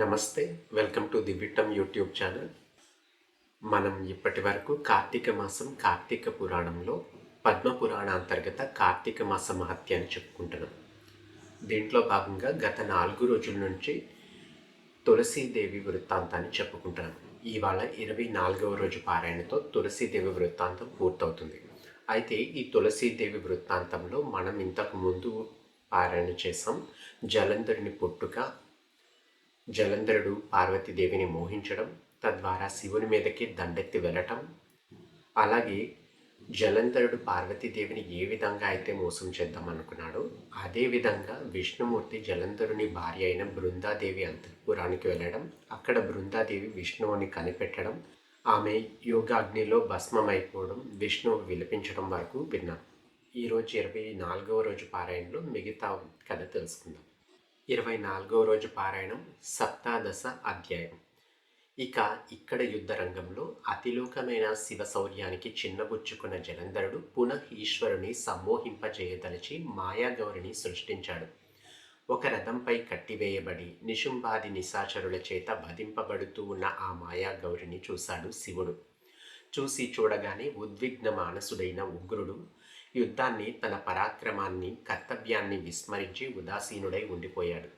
నమస్తే welcome to the విటమ్ YouTube channel. మనం ఇప్పటి వరకు కార్తీక మాసం కార్తీక పురాణంలో పద్మ పురాణ అంతర్గత కార్తీక మాస మహత్యాన్ని చెప్పుకుంటున్నాం. దీంట్లో భాగంగా గత నాలుగు రోజుల నుంచి తులసీదేవి వృత్తాంతాన్ని చెప్పుకుంటున్నాం. ఇవాళ ఇరవై నాలుగవ రోజు పారాయణతో తులసీదేవి వృత్తాంతం పూర్తవుతుంది. అయితే ఈ తులసీదేవి వృత్తాంతంలో మనం ఇంతకు ముందు పారాయణ చేసాం జలంధరుని పుట్టుక జలంధరుడు పార్వతీదేవిని మోహించడం తద్వారా శివుని మీదకి దండెత్తి వెళ్ళటం. అలాగే జలంధరుడు పార్వతీదేవిని ఏ విధంగా అయితే మోసం చేద్దాం అనుకున్నాడో అదే విధంగా విష్ణుమూర్తి జలంధరుని భార్య అయిన బృందాదేవి అంతఃపురానికి వెళ్ళడం అక్కడ బృందాదేవి విష్ణువుని కనిపెట్టడం ఆమె యోగాగ్నిలో భస్మమైపోవడం విష్ణువు విలపించడం వరకు విన్నాం. ఈరోజు ఇరవై నాలుగవ రోజు పారాయణలో మిగతా కథ తెలుసుకుందాం. ఇరవై నాలుగవ రోజు పారాయణం సప్తాదశ అధ్యాయం. ఇక ఇక్కడ యుద్ధ రంగంలో అతిలోకమైన శివ శౌర్యానికి చిన్నబుచ్చుకున్న జలంధరుడు పునః ఈశ్వరుని సమ్మోహింపజేయదలిచి మాయాగౌరిని సృష్టించాడు. ఒక రథంపై కట్టివేయబడి నిశుంబాది నిశాచరుల చేత వధింపబడుతూ ఉన్న ఆ మాయాగౌరిని చూశాడు శివుడు. చూసి చూడగానే ఉద్విగ్న మానసుడైన ఉగ్రుడు యుద్ధాన్ని తన పరాక్రమాన్ని కర్తవ్యాన్ని విస్మరించి ఉదాసీనుడై ఉండిపోయాడు.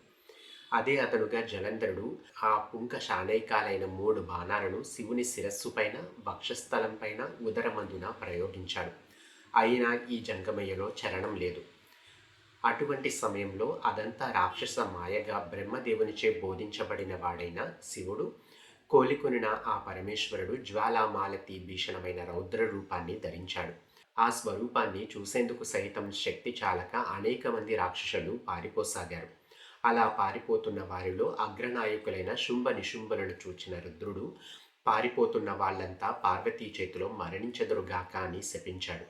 అదే అతనుగా జలంధరుడు ఆ పుంక శానైకాలైన మూడు బాణాలను శివుని శిరస్సు పైన వక్షస్థలం పైన ఉదరమందున ప్రయోగించాడు. అయినా ఈ జంగమయ్యలో చరణం లేదు. అటువంటి సమయంలో అదంతా రాక్షస మాయగా బ్రహ్మదేవునిచే బోధించబడిన వాడైన శివుడు కోలికొనిన ఆ పరమేశ్వరుడు జ్వాలామాలతి భీషణమైన రౌద్ర రూపాన్ని ధరించాడు. ఆ స్వరూపాన్ని చూసేందుకు సైతం శక్తి చాలక అనేక మంది రాక్షసులు పారిపోసాగారు. అలా పారిపోతున్న వారిలో అగ్రనాయకులైన శుంభ నిశుంభలను చూచిన రుద్రుడు పారిపోతున్న వాళ్ళంతా పార్వతీ చేతిలో మరణించదురుగాక అని శపించాడు.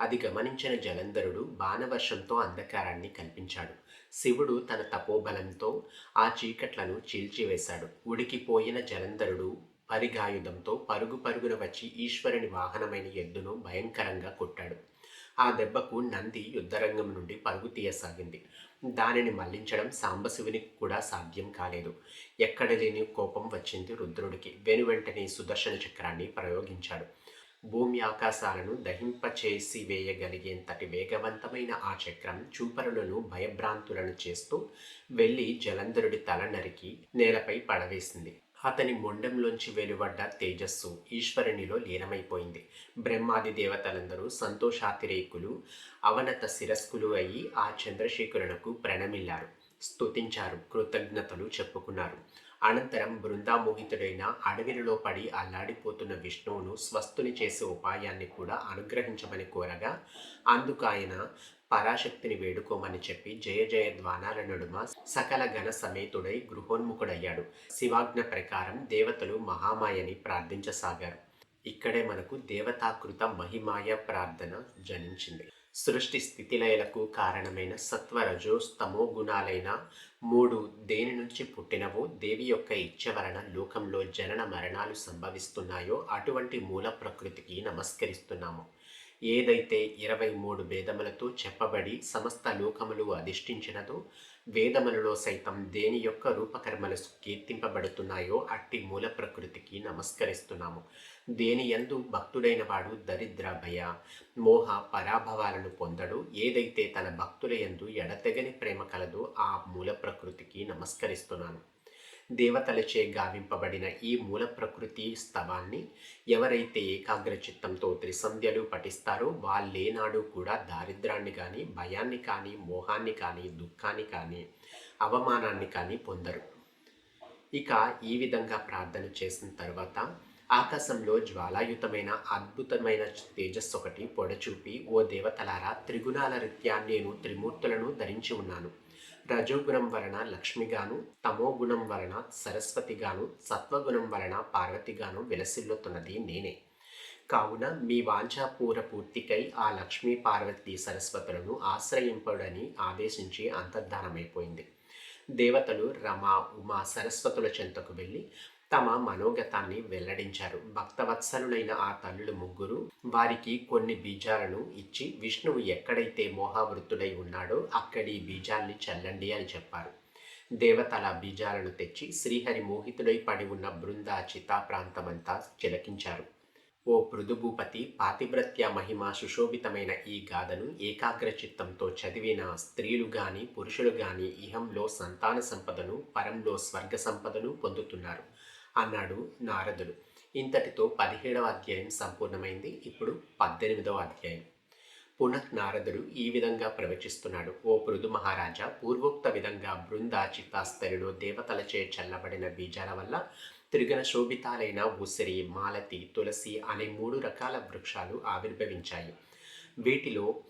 అది గమనించిన జలంధరుడు బాణవర్షంతో అంధకారాన్ని కల్పించాడు. శివుడు తన తపోబలంతో ఆ చీకట్లను చీల్చివేశాడు. ఉడికిపోయిన జలంధరుడు పరిగాయుధంతో పరుగు పరుగున వచ్చి ఈశ్వరుని వాహనమైన ఎద్దును భయంకరంగా కొట్టాడు. ఆ దెబ్బకు నంది యుద్ధరంగం నుండి పరుగు తీయసాగింది. దానిని మళ్ళించడం సాంబశివునికి కూడా సాధ్యం కాలేదు. ఎక్కడ లేని కోపం వచ్చింది రుద్రుడికి. వెనువెంటనే సుదర్శన చక్రాన్ని ప్రయోగించాడు. భూమి ఆకాశాలను దహింపచేసి వేయగలిగేంతటి వేగవంతమైన ఆ చక్రం చూపరులను భయభ్రాంతులను చేస్తూ వెళ్ళి జలంధరుడి తల నరికి నేలపై పడవేసింది. అతని మొండెంలోంచి వెలువడ్డ తేజస్సు ఈశ్వరునిలో లీనమైపోయింది. బ్రహ్మాది దేవతలందరూ సంతోషాతిరేకులు అవనత శిరస్కులు అయి ఆ చంద్రశేఖరునకు ప్రణమిల్లారు. స్తుతించారు కృతజ్ఞతలు చెప్పుకున్నారు. అనంతరం బృందామోహితుడైన అడవిలో పడి అల్లాడిపోతున్న విష్ణువును స్వస్థుని చేసే ఉపాయాన్ని కూడా అనుగ్రహించమని కోరగా అందుకు ఆయన పరాశక్తిని వేడుకోమని చెప్పి జయ జయ ద్వానాల నడుమ సకల ఘన సమేతుడై గృహోన్ముఖుడయ్యాడు. శివాజ్ఞ ప్రకారం దేవతలు మహామాయని ప్రార్థించసాగారు. ఇక్కడే మనకు దేవతాకృత మహిమాయ ప్రార్థన జనించింది. సృష్టి స్థితిలయలకు కారణమైన సత్వరజో స్తమో గుణాలైన మూడు దేని నుంచి పుట్టినవో దేవి యొక్క ఇచ్చ వలన లోకంలో జనన మరణాలు సంభవిస్తున్నాయో అటువంటి మూల ప్రకృతికి నమస్కరిస్తున్నాము. ఏదైతే ఇరవై మూడు వేదములతో చెప్పబడి సమస్త లోకములు అధిష్ఠించినదో వేదములలో సైతం దేని యొక్క రూపకర్మలు కీర్తింపబడుతున్నాయో అట్టి మూల ప్రకృతికి నమస్కరిస్తున్నాము. దేని ఎందు భక్తుడైన వాడు దరిద్ర భయ మోహ పరాభవాలను పొందడు. ఏదైతే తన భక్తుల ఎందు ఎడతెగని ప్రేమ కలదో ఆ మూల ప్రకృతికి నమస్కరిస్తున్నాను. దేవతలచే గావింపబడిన ఈ మూల ప్రకృతి స్తవాన్ని ఎవరైతే ఏకాగ్ర చిత్తంతో త్రిసంధ్యలు పఠిస్తారో వాళ్ళేనాడు కూడా దారిద్రాన్ని కానీ భయాన్ని కానీ మోహాన్ని కానీ దుఃఖాన్ని కానీ అవమానాన్ని కానీ పొందరు. ఇక ఈ విధంగా ప్రార్థన చేసిన తర్వాత ఆకాశంలో జ్వాలాయుతమైన అద్భుతమైన తేజస్సు ఒకటి పొడచూపి ఓ దేవతలారా త్రిగుణాల రీత్యా నేను త్రిమూర్తులను ధరించి ఉన్నాను. రజోగుణం వలన లక్ష్మిగాను తమోగుణం వలన సరస్వతిగాను సత్వగుణం వలన పార్వతిగాను విలసిల్లుతున్నది నేనే. కావున మీ వాంఛాపూర పూర్తికై ఆ లక్ష్మీ పార్వతి సరస్వతులను ఆశ్రయింపడని ఆదేశించి అంతర్ధానమైపోయింది. దేవతలు రమ ఉమా సరస్వతుల చెంతకు వెళ్ళి తమ మనోగతాన్ని వెల్లడించారు. భక్తవత్సలులైన ఆ తల్లులు ముగ్గురు వారికి కొన్ని బీజాలను ఇచ్చి విష్ణువు ఎక్కడైతే మోహావృత్తుడై ఉన్నాడో అక్కడి బీజాల్ని చల్లండి అని చెప్పారు. దేవతల బీజాలను తెచ్చి శ్రీహరి మోహితుడై పడి ఉన్న బృంద చితా ప్రాంతమంతా చిలకించారు. ఓ పృథుభూపతి పాతివ్రత్య మహిమ సుశోభితమైన ఈ గాథను ఏకాగ్ర చిత్తంతో చదివిన స్త్రీలు గాని పురుషులు గాని ఇహంలో సంతాన సంపదను పరంలో స్వర్గ సంపదను పొందుతున్నారు. అన్నాడు నారదుడు. ఇంతటితో పదిహేడవ అధ్యాయం సంపూర్ణమైంది. ఇప్పుడు పద్దెనిమిదవ అధ్యాయం. పునః నారదుడు ఈ విధంగా ప్రవచిస్తున్నాడు. ఓ పృథు మహారాజా పూర్వోక్త విధంగా బృంద చిత్తాస్తరుడు దేవతలచే చల్లబడిన బీజాల వల్ల త్రిగణ శోభితాలైన ఉసిరి మాలతి తులసి అనే మూడు రకాల వృక్షాలు ఆవిర్భవించాయి. వీటిలో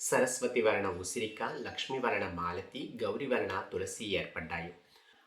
సరస్వతి వరణ ఉసిరిక లక్ష్మీ వర్ణ మాలతి గౌరీ వర్ణ తులసి ఏర్పడ్డాయి.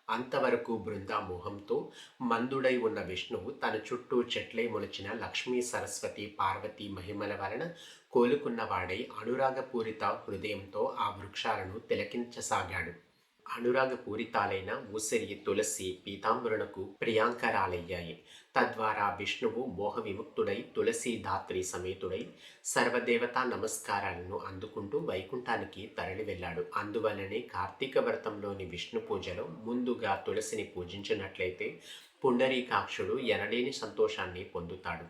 అంతవరకు బృందామోహంతో మందుడై ఉన్న విష్ణువు తన చుట్టూ చెట్లై మొలిచిన లక్ష్మీ సరస్వతి పార్వతి మహిమల వలన కోలుకున్నవాడై అనురాగపూరిత హృదయంతో ఆ వృక్షాలను తిలకించసాగాడు. అనురాగపూరితాలైన ఉసిరి తులసి పీతాంబరునకు ప్రియాంకరాలయ్యాయి. తద్వారా విష్ణువు మోహ విముక్తుడై తులసి ధాత్రి సమేతుడై సర్వదేవతా నమస్కారాలను అందుకుంటూ వైకుంఠానికి తరలి వెళ్ళాడు అందువలనే కార్తీక వ్రతంలోని విష్ణు పూజలో ముందుగా తులసిని పూజించినట్లయితే పుండరీకాక్షుడు ఎనలేని సంతోషాన్ని పొందుతాడు.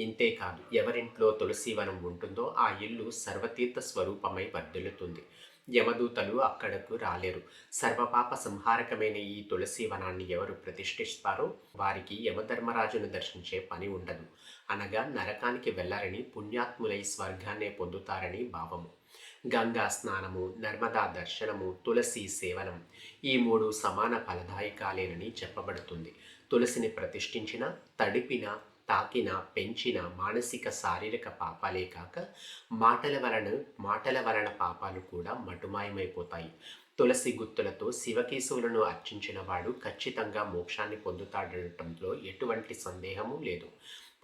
ఇంతేకాదు ఎవరింట్లో తులసీవనం ఉంటుందో ఆ ఇల్లు సర్వతీర్థ స్వరూపమై వర్ధిల్లుతుంది. యమదూతలు అక్కడకు రాలేరు. సర్వపాప సంహారకమైన ఈ తులసి వనాన్ని ఎవరు ప్రతిష్ఠిస్తారో వారికి యమధర్మరాజును దర్శించే పని ఉండదు. అనగా నరకానికి వెళ్ళారని పుణ్యాత్ములై స్వర్గాన్నే పొందుతారని భావము. గంగా స్నానము నర్మదా దర్శనము తులసి సేవనం ఈ మూడు సమాన ఫలదాయకాలేనని చెప్పబడుతుంది. తులసిని ప్రతిష్ఠించిన తడిపిన తాకిన పెంచిన మానసిక శారీరక పాపాలే కాక మాటల వలన మాటల వలన పాపాలు కూడా మటుమాయమైపోతాయి. తులసి గుత్తులతో శివకేశవులను అర్చించిన వాడు ఖచ్చితంగా మోక్షాన్ని పొందుతాడటంలో ఎటువంటి సందేహము లేదు.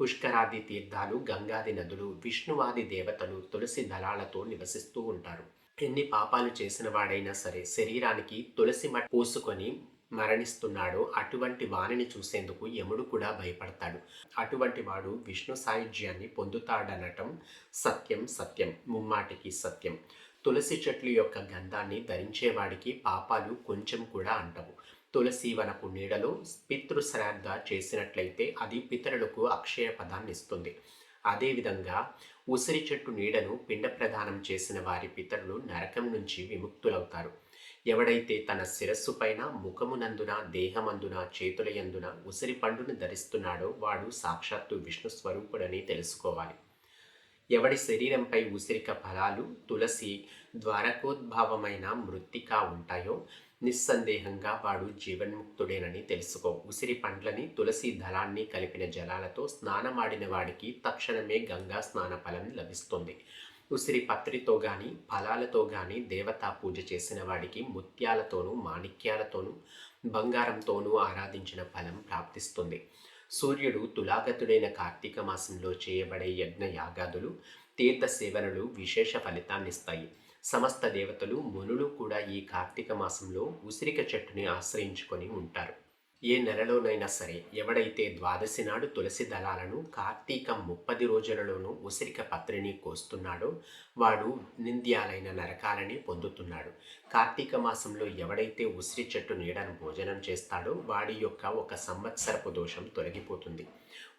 పుష్కరాది తీర్థాలు గంగాది నదులు విష్ణువాది దేవతలు తులసి దళాలతో నివసిస్తూ ఉంటారు. ఎన్ని పాపాలు చేసిన వాడైనా సరే శరీరానికి తులసి మట్ పూసుకొని మరణిస్తున్నాడో. అటువంటి వాణిని చూసేందుకు యముడు కూడా భయపడతాడు. అటువంటి వాడు విష్ణు సాయుధ్యాన్ని పొందుతాడనటం సత్యం సత్యం ముమ్మాటికి సత్యం. తులసి చెట్లు యొక్క గంధాన్ని ధరించేవాడికి పాపాలు కొంచెం కూడా అంటవు. తులసి వనపు నీడలో పితృశ్రాద్ధ చేసినట్లయితే అది పితరులకు అక్షయ పదాన్ని ఇస్తుంది. అదేవిధంగా ఉసిరి చెట్టు నీడను పిండ ప్రదానం చేసిన వారి పితరులు నరకం నుంచి విముక్తులవుతారు. ఎవడైతే తన శిరస్సు పైన ముఖమునందున దేహమందున చేతులయందున ఉసిరి పండును ధరిస్తున్నాడో వాడు సాక్షాత్తు విష్ణు స్వరూపుడని తెలుసుకోవాలి. ఎవడి శరీరంపై ఉసిరిక ఫలాలు తులసి ద్వారకోద్భావమైన మృత్తిక ఉంటాయో నిస్సందేహంగా వాడు జీవన్ముక్తుడేనని తెలుసుకో. ఉసిరి పండ్లని తులసి దళాన్ని కలిపిన జలాలతో స్నానమాడిన వాడికి తక్షణమే గంగా స్నాన ఫలం లభిస్తుంది. ఉసిరి పత్రితో గాని ఫలాలతో గాని దేవతా పూజ చేసిన వాడికి ముత్యాలతోనూ మాణిక్యాలతోనూ బంగారంతోనూ ఆరాధించిన ఫలం ప్రాప్తిస్తుంది. సూర్యుడు తులాగతుడైన కార్తీక మాసంలో చేయబడే యజ్ఞ యాగాదులు తీర్థ సేవనలు విశేష ఫలితాన్నిస్తాయి. సమస్త దేవతలు మునులు కూడా ఈ కార్తీక మాసంలో ఉసిరిక చెట్టుని ఆశ్రయించుకొని ఉంటారు. ఏ నెలలోనైనా సరే ఎవడైతే ద్వాదశి నాడు తులసి దళాలను కార్తీక ముప్పది రోజులలోనూ ఉసిరిక పత్రిని కోస్తున్నాడో వాడు నింద్యాలైన నరకాలని పొందుతున్నాడు. కార్తీక మాసంలో ఎవడైతే ఉసిరి చెట్టు నీడను భోజనం చేస్తాడో వాడి యొక్క ఒక సంవత్సరపు దోషం తొలగిపోతుంది.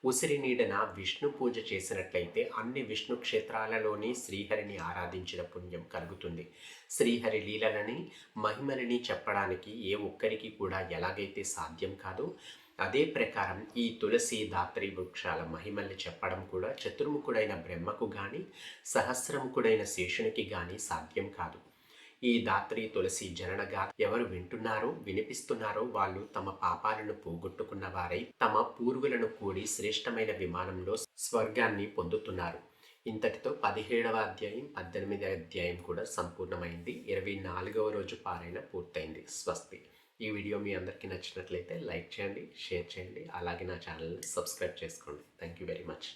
ఉసిరి నీడన విష్ణు పూజ చేసినట్లయితే అన్ని విష్ణు క్షేత్రాలలోని శ్రీహరిని ఆరాధించిన పుణ్యం కలుగుతుంది. శ్రీహరి లీలలని మహిమలని చెప్పడానికి ఏ ఒక్కరికి కూడా ఎలాగైతే సాధ్యం కాదు అదే ప్రకారం ఈ తులసి దాత్రి వృక్షాల మహిమల్ని చెప్పడం కూడా చతుర్ముఖుడైన బ్రహ్మకు గాని సహస్రముఖుడైన శేషునికి గాని సాధ్యం కాదు. ఈ దాత్రి తులసి జననగా ఎవరు వింటున్నారో వినిపిస్తున్నారో వాళ్ళు తమ పాపాలను పోగొట్టుకున్న వారై తమ పూర్వులను కూడి శ్రేష్టమైన విమానంలో స్వర్గాన్ని పొందుతున్నారు. ఇంతటితో పదిహేడవ అధ్యాయం పద్దెనిమిదవ అధ్యాయం కూడా సంపూర్ణమైంది. ఇరవై నాలుగవ రోజు పారైన పూర్తయింది. స్వస్తి. ఈ వీడియో మీ అందరికీ నచ్చినట్లయితే లైక్ చేయండి షేర్ చేయండి. అలాగే నా ఛానల్ని సబ్స్క్రైబ్ చేసుకోండి. Thank you very much